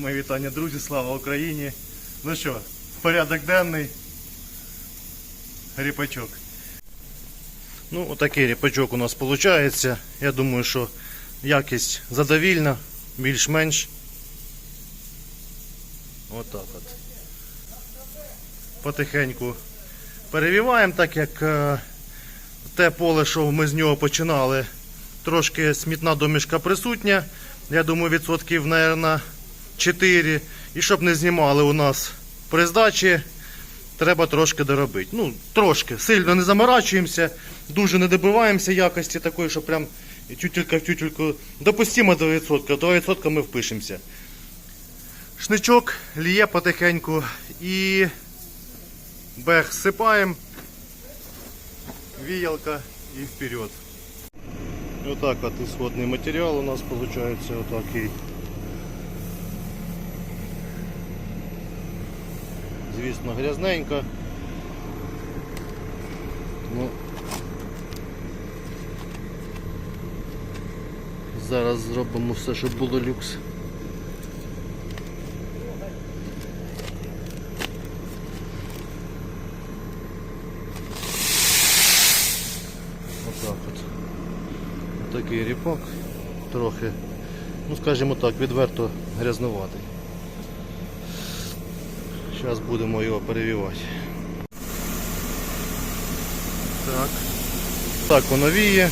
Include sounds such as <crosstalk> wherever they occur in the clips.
Мої вітання, друзі, слава Україні. Ну що, порядок денний. Ріпачок. Ну, отакий ріпачок у нас виходить. Я думаю, що якість задовільна, більш-менш. Отак от. Потихеньку перевіваємо, так як е, те поле, що ми з нього починали, трошки смітна домішка присутня. Я думаю, відсотків, мабуть, 4. І щоб не знімали у нас при здачі, треба трошки доробити. Ну, трошки, сильно не заморачуємося, дуже не добиваємося якості такої, що прям тютелька в тютельку. Допустимо до відсотка, до відсотка ми впишемося. Шничок ліє потихеньку і бег сипаємо, віялка і вперед. Отак от исходний матеріал у нас виходить отакий. Звісно, грязненько. Ну, зараз зробимо все, щоб було люкс. Отак от. Такий ріпак, трохи, ну скажімо так, відверто грязнуватий. Зараз будемо його перевівати. Так. Так воно віє.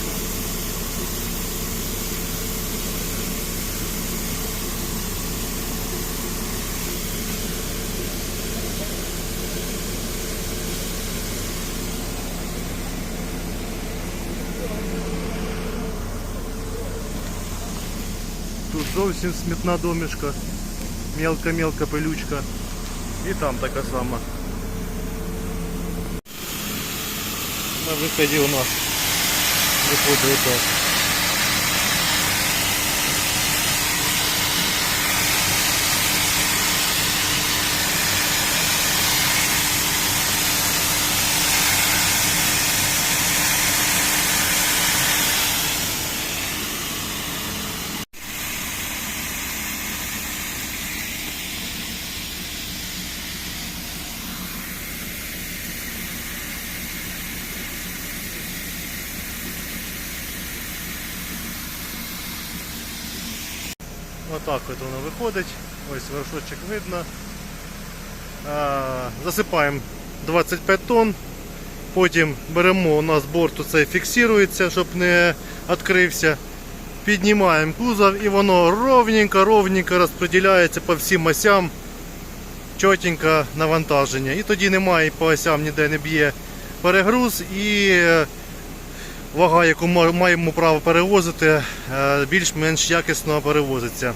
Тут зовсім смітна домішка, мелка-мелка пилючка. І там така сама. На виході у нас виходить так. Отак от воно виходить. Ось вершочок видно. Засипаємо 25 тонн. Потім беремо у нас борт оцей фіксується, щоб не відкрився. Піднімаємо кузов і воно ровненько, ровненько розподіляється по всім осям. Чотенько навантаження. І тоді немає по осям ніде не б'є перегруз і е, вага, яку ма- маємо право перевозити, е, більш-менш якісно перевозиться.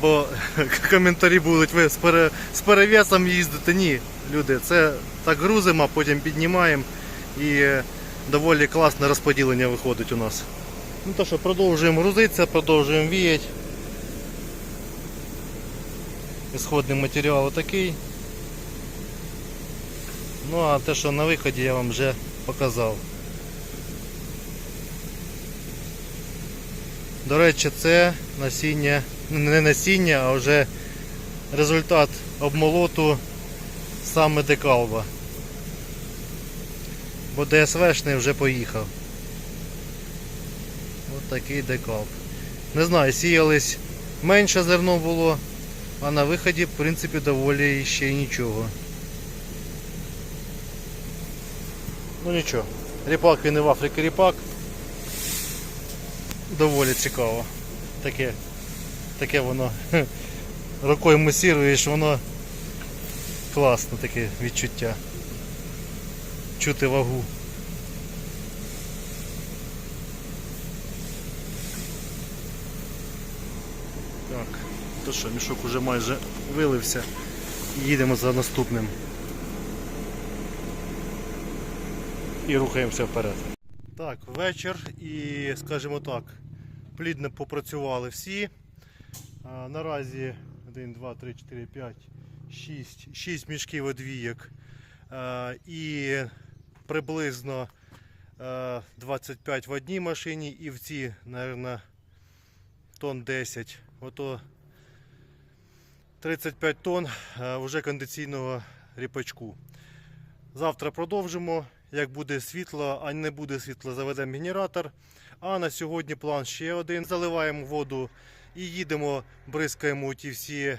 Бо <laughs> коментарі будуть, ви з, пере, перевесом їздите. Ні, люди, це так грузимо, потім піднімаємо і е, доволі класне розподілення виходить у нас. Ну то що, продовжуємо грузитися, продовжуємо віяти. Ісходний матеріал такий. Ну а те, що на виході я вам вже показав. До речі, це насіння, не насіння, а вже результат обмолоту саме декалба. Бо ДСВшний вже поїхав. Ось такий декалб. Не знаю, сіялись менше зерно було, а на виході, в принципі, доволі ще й нічого. Ну нічого, ріпак він і в Африці ріпак. Доволі цікаво. Таке, таке воно <laughs> рукою мусіруєш, воно класне таке відчуття. Чути вагу. Так, то що, мішок уже майже вилився. Їдемо за наступним. І рухаємося вперед. Так, вечір і, скажімо так, плідно попрацювали всі. Наразі 1, 2, 3, 4, 5, 6, 6 мішків одвієк і приблизно а, 25 в одній машині і в цій, мабуть, тонн 10. Ото 35 тонн вже кондиційного ріпачку. Завтра продовжимо. Як буде світло, а не буде світла, заведемо генератор. А на сьогодні план ще один. Заливаємо воду і їдемо, бризкаємо ті всі,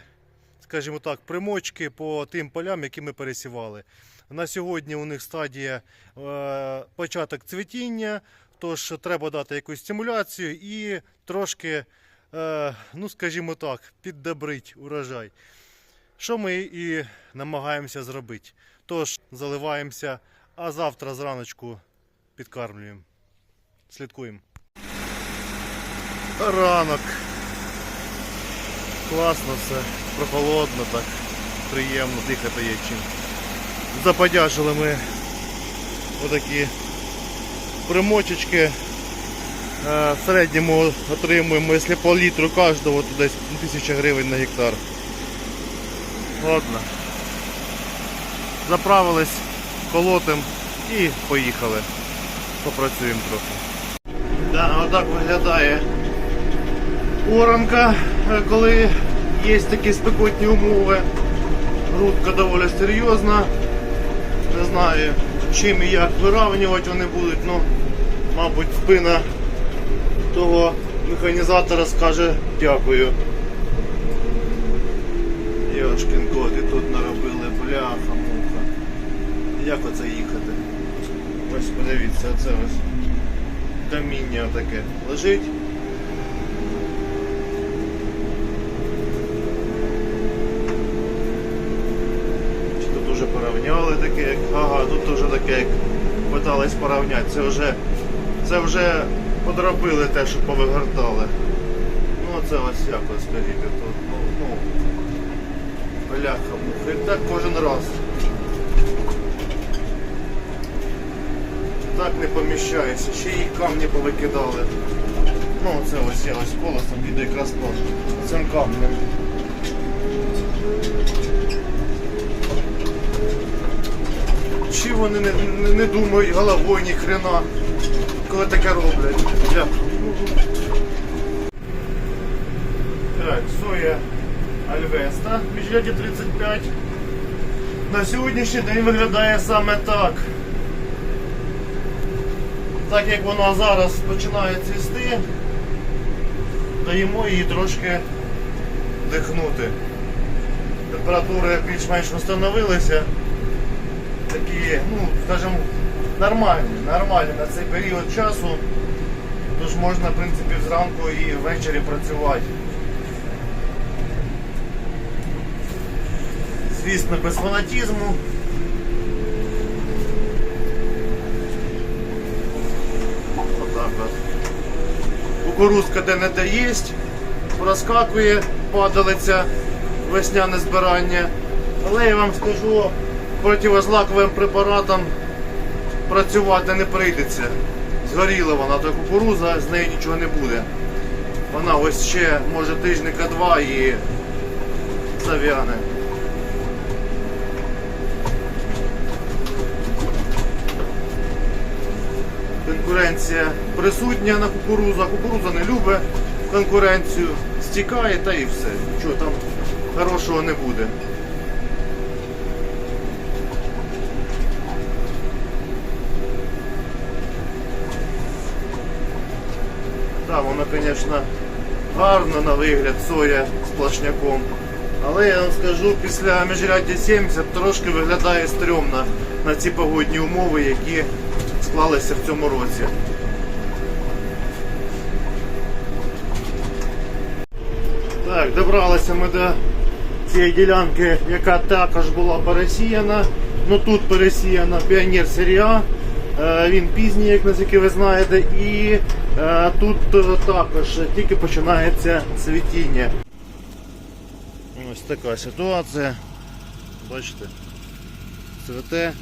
скажімо так, примочки по тим полям, які ми пересівали. На сьогодні у них стадія е, початок цвітіння, тож треба дати якусь стимуляцію і трошки, е, ну скажімо так, піддобрить урожай. Що ми і намагаємося зробити. Тож заливаємося, а завтра зраночку підкармлюємо. Слідкуємо. Ранок. Класно все, прохолодно так, приємно, дихати є чим. Заподяжили ми отакі примочечки. Е, В середньому отримуємо, якщо по літру кожного, то десь 1000 гривень на гектар. Ладно. Заправились, колотим і поїхали. Попрацюємо трохи. Да, отак виглядає оранка, е, коли є такі спекотні умови. Грудка доволі серйозна. Не знаю, чим і як вирівнювати вони будуть, ну, мабуть, спина того механізатора скаже дякую. Йошкін кот, тут наробили бляха. Як оце їхати? Ось подивіться, оце ось каміння таке лежить. Тут уже порівняли таке, як. Ага, тут уже таке, як питались порівняти. Це вже це вже подробили те, що повигортали. Ну це ось як ось скажіть, тут, ну, ну, бляха муха. І так кожен раз. Так не поміщається, ще й камні повикидали. Ну це ось я ось колесом піду якраз по цим камням. Чи вони не, не, не думають головою ні хрена, коли таке роблять? Я. Так, соя Альвеста, міжряді 35. На сьогоднішній день виглядає саме так. Так як вона зараз починає цвісти, даємо їй трошки дихнути. Температури більш-менш встановилися. Такі, ну, скажімо, нормальні, нормальні на цей період часу. Тож можна, в принципі, зранку і ввечері працювати. Звісно, без фанатізму. Отак от. Кукурузка де-не-де є, проскакує, падалиця, весняне збирання. Але я вам скажу, противозлаковим препаратом працювати не прийдеться. Згоріла вона та кукуруза, з нею нічого не буде. Вона ось ще може тижника два і зав'яне. Конкуренція присутня на кукурузу, кукуруза не любить конкуренцію, стікає та і все. Нічого там хорошого не буде. Так, воно, звісно, гарно на вигляд соя сплошняком. Але я вам скажу, після міжряддя 70 трошки виглядає стрьомно на ці погодні умови, які склалися в цьому році. Так, добралися ми до цієї ділянки, яка також була пересіяна. Ну тут пересіяна піонер серія. Він пізній, як наскільки ви знаєте, і е, тут е, також тільки починається цвітіння. Ось така ситуація. Бачите, цвете.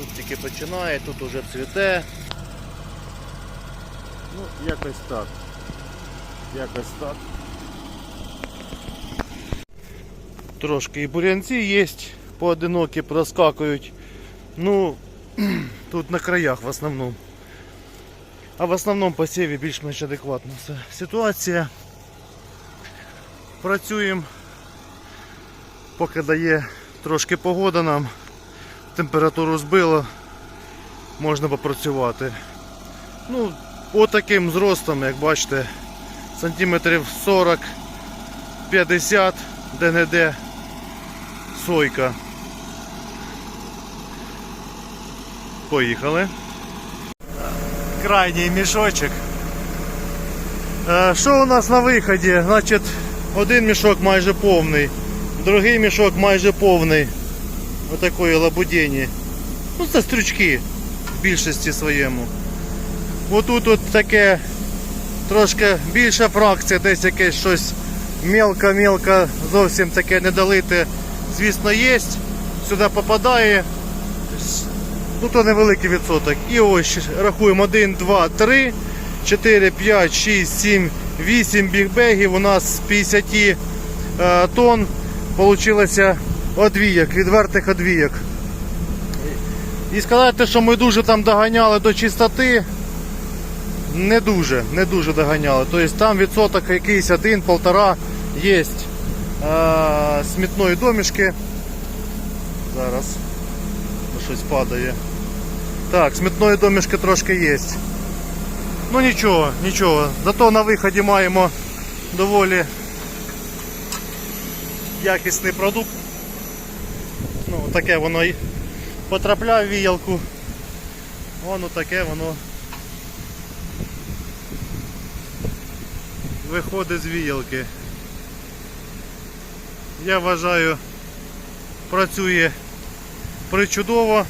Тут тільки починає, тут уже цвіте. Ну, якось так. Якось так. Трошки і бурянці є, поодинокі проскакують. Ну, <clears throat> тут на краях в основному. А в основному посіві більш-менш адекватна вся ситуація. Працюємо, поки дає трошки погода нам, температуру збило, можна попрацювати. Ну, отаким зростом, як бачите, сантиметрів 40-50, де-не-де сойка. Поїхали. Крайній мішочок. Е, Що у нас на виході? Значить, один мішок майже повний, другий мішок майже повний. Отакої лабудені. Ну, це стрючки в більшості своєму. Отут от таке трошки більша фракція, десь якесь щось мелко-мелко, зовсім таке недолите, звісно, є. Сюди попадає. Ну то невеликий відсоток. І ось рахуємо 1, 2, 3, 4, 5, 6, 7, 8 бігбегів. У нас з 50 е, тонн получилося одвіяк, відвертих одвіяк. І сказати, що ми дуже там доганяли до чистоти, не дуже, не дуже доганяли. Тобто там відсоток якийсь один-полтора є смітної домішки. Зараз щось падає. Так, смітної домішки трошки є. Ну нічого, нічого. Зато на виході маємо доволі якісний продукт. Таке воно і потрапляє в віялку. Воно таке воно виходить з віялки. Я вважаю, працює причудово.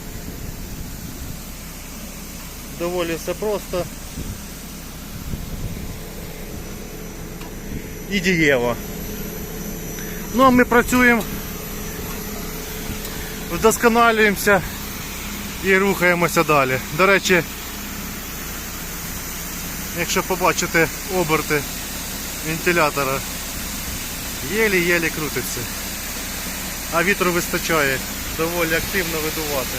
Доволі все просто. І дієво. Ну а ми працюємо, вдосконалюємося і рухаємося далі. До речі, якщо побачите оберти вентилятора, єлі-єлі крутиться. А вітру вистачає доволі активно видувати.